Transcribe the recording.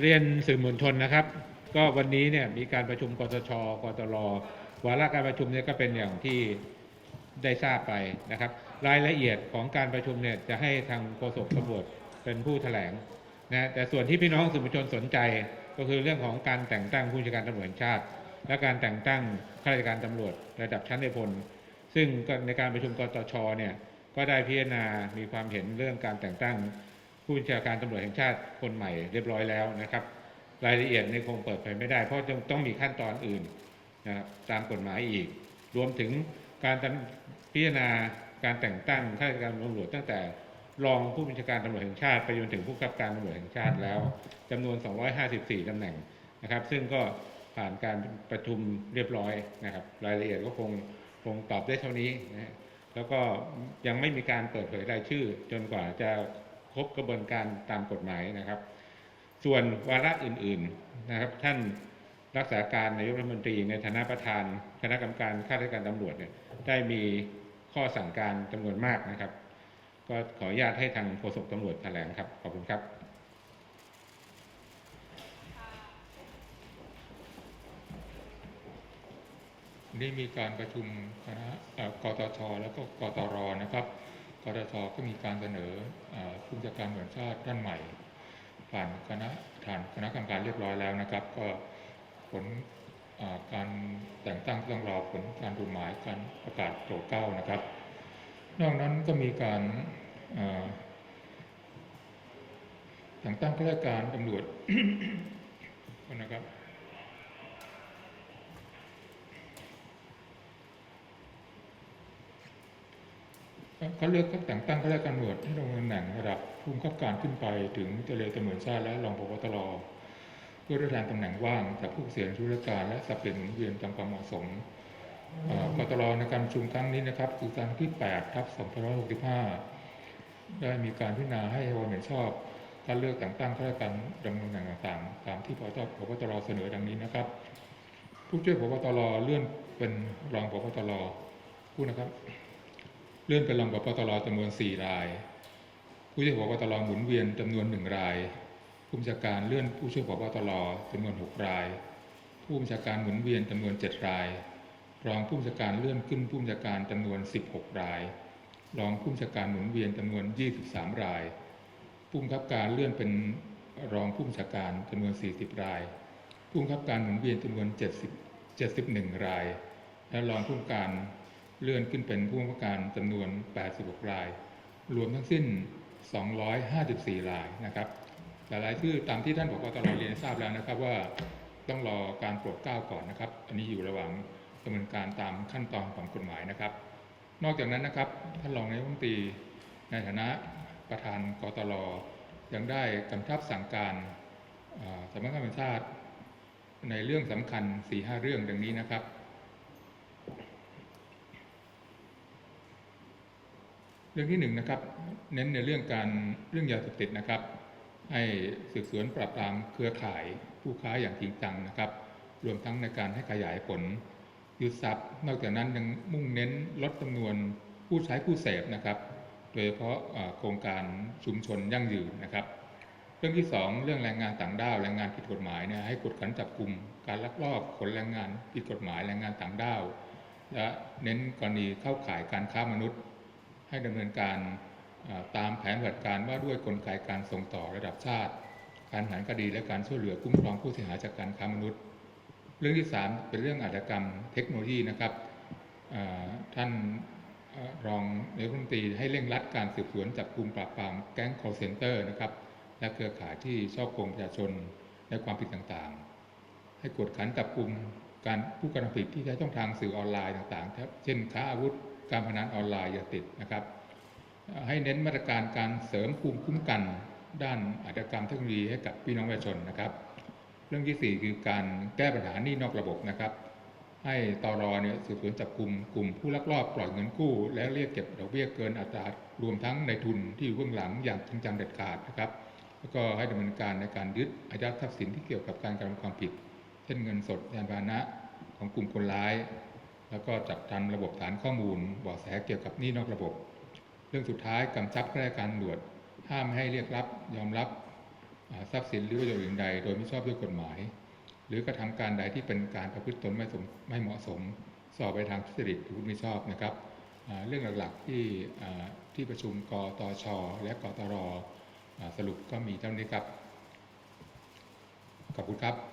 เรียนสื่อมวลชนนะครับ ก็วันนี้เนี่ยมีการประชุมกสชกตรวาระการประชุมเนี่ยก็เป็นอย่างที่ได้ทราบไปนะครับ รายละเอียดของการประชุมเนี่ยจะให้ทางโฆษกตำรวจเป็นผู้แถลงนะแต่ส่วนที่พี่น้องสื่อมวลชนสนใจก็คือเรื่องของการแต่งตั้งผู้บัญชาการตำรวจแห่งชาติ และการแต่งตั้งข้าราชการตำรวจระดับชั้นในพลซึ่งในการประชุมกตชเนี่ยก็ได้พิจารณา มีความเห็นเรื่องการแต่งตั้ง ผู้บัญชาการตำรวจแห่งชาติคนใหม่เรียบร้อยแล้วนะครับ รายละเอียดในคงเปิดเผยไม่ได้ เพราะต้องต้องมีขั้นตอนอื่นนะครับตามกฎหมายอีก รวมถึงการพิจารณาการแต่งตั้งข้าราชการตำรวจตั้งแต่รองผู้บัญชาการตำรวจแห่งชาติไปจนถึงผู้กำกับการตำรวจแห่งชาติแล้วจำนวน 254ตำแหน่งนะครับ ซึ่งก็ผ่านการประชุมเรียบร้อยนะครับ รายละเอียดก็คงคงตอบได้เท่านี้นะแล้วก็ยังไม่มีการเปิดเผยรายชื่อ จนกว่าจะ ครบกระบวนการตามกฎหมายนะครับ ส่วนวาระอื่นๆนะครับ ท่านรักษาการนายกรัฐมนตรีในฐานะประธาน คณะกรรมการข้าราชการตำรวจเนี่ยได้มีข้อสั่งการจำนวนมากนะครับ ก็ขออนุญาตให้ทางโฆษกตำรวจแถลงครับ ขอบคุณครับนี่มีการประชุมคณะเอ่อกตชแล้วก็กตรนะครับ กตชก็มีการเสนอ จัดการเหมือนชาติท่านใหม่ ผ่านคณะผ่านคณะกรรมการเรียบร้อยแล้วนะครับ ก็ผลการแต่งตั้งต้องรอผลการดูหมายการประกาศโปรดเก้านะครับ นอกนั้นก็มีการแต่งตั้งข้าราชการตำรวจนะครับ เขาเลือกแต่งตั้งข้าราชการตำรวจให้ดำรงตำแหน่งระดับผู้บังคับการขึ้นไปถึงเจริญตำรวจชาติและรองพบตรเพื่อทดแทนตำแหน่งว่างจากผู้เกษียณอายุราชการและสับเปลี่ยนหมุนเวียนตามความเหมาะสมกตรในการประชุมครั้งนี้นะครับคือการที่8ทับ2565 ได้มีการพิจารณาให้ความเห็นชอบการเลือกแต่งตั้งข้าราชการดำรงตำแหน่งต่างๆ ตามที่พบพบตรเสนอดังนี้นะครับ ผู้ช่วยพบตรเลื่อนเป็นรองพบตรผู้นะครับ ลื่อนเป็นรองพบตรจำนวน 4 ราย ผู้ช่วยพบตรหมุนเวียนจำนวน 1 ราย ผู้บัญชาการเลื่อนผู้ช่วยพบตรจำนวน 6 ราย ผู้บัญชาการหมุนเวียนจำนวน 7 ราย รองผู้บัญชาการเลื่อนขึ้นผู้บัญชาการจำนวน 16 ราย รองผู้บัญชาการหมุนเวียนจำนวน 23 ราย ผู้บังคับการเลื่อนเป็นรองผู้บัญชาการจำนวน 40 ราย ผู้บังคับการหมุนเวียนจำนวน 70 71 ราย และรองผู้บังคับการ เลื่อนขึ้นเป็นผู้บังคับการจำนวน 86 ราย รวมทั้งสิ้น 254 รายนะครับแต่รายชื่อตามที่ท่านบอกว่าตลอดเรียนทราบแล้วนะครับว่าต้องรอการโปรดเกล้าก่อนนะครับ อันนี้อยู่ระหว่างดำเนินการตามขั้นตอนของกฎหมายนะครับ นอกจากนั้นนะครับท่านรองนายกรัฐมนตรีในฐานะประธานกตรยังได้กำชับสั่งการสำนักงานตำรวจชาติในเรื่องสำคัญ4-5เรื่องดังนี้นะครับ เรื่องที่หนึ่งนะครับ เน้นในเรื่องการเรื่องยาเสพติดนะครับ ให้สืบสวนปราบปรามเครือข่ายผู้ค้าอย่างจริงจังนะครับ รวมทั้งในการให้ขยายผลยึดทรัพย์ นอกจากนั้นยังมุ่งเน้นลดจำนวนผู้ใช้ผู้เสพนะครับ โดยเฉพาะโครงการชุมชนยั่งยืนนะครับ เรื่องที่สองเรื่องแรงงานต่างด้าวแรงงานผิดกฎหมายเนี่ยให้กดขันจับกลุ่มการลักลอบขนแรงงานผิดกฎหมายแรงงานต่างด้าวและเน้นกรณีเข้าข่ายการค้ามนุษย์ ให้ดำเนินการตามแผนปฏิบัติการว่าด้วยกลไกการส่งต่อระดับชาติ การหารคดีและการช่วยเหลือคุ้มครองผู้เสียหายจากการค้ามนุษย์ เรื่องที่ 3 เป็นเรื่องอาชญากรรมเทคโนโลยีนะครับท่านรองนายกรัฐมนตรีให้เร่งรัดการสืบสวนจับกลุ่มปราบปรามแก๊ง call center นะครับและเครือข่ายที่ชอบโกงประชาชนในความผิดต่างๆ ให้กวดขันจับกลุ่มการผู้กระทำผิดที่ใช้ช่องทางสื่อออนไลน์ต่างๆครับเช่นค้าอาวุธ การพนันออนไลน์ยาติดนะครับ ให้เน้นมาตรการการเสริมภูมิคุ้มกัน ด้านอาชญากรรมเทคโนโลยีให้กับพี่น้องประชาชนนะครับ เรื่องที่ 4 คือการแก้ปัญหานี้นอกระบบนะครับ ให้ตรอเนี่ยสืบสวนจับกลุ่มกลุ่มผู้ลักลอบปล่อยเงินกู้ และเรียกเก็บดอกเบี้ยเกินอัตรารวมทั้งในทุนที่อยู่เบื้องหลังอย่างจริงจังเด็ดขาดนะครับแล้วก็ให้ดำเนินการในการยึดอายัดทรัพย์สินที่เกี่ยวกับการกระทำความผิด เช่นเงินสดยานพาหนะของกลุ่มคนร้าย แล้วก็จัดทำระบบฐานข้อมูลบาะแสเกี่ยวกับหนี้นอกระบบ เรื่องสุดท้ายกำชับข้าราชการตำรวจห้ามไม่ให้เรียกรับยอมรับทรัพย์สินหรือประโยชน์อื่นใด โดยไม่ชอบด้วยกฎหมาย หรือกระทำการใดที่เป็นการประพฤติตนไม่สมไม่เหมาะสมสอบไปทางทุจริตหรือไม่ชอบนะครับเรื่องหลักๆที่ที่ประชุมกตช และกตรสรุปก็มีเท่านี้ครับ ขอบคุณครับ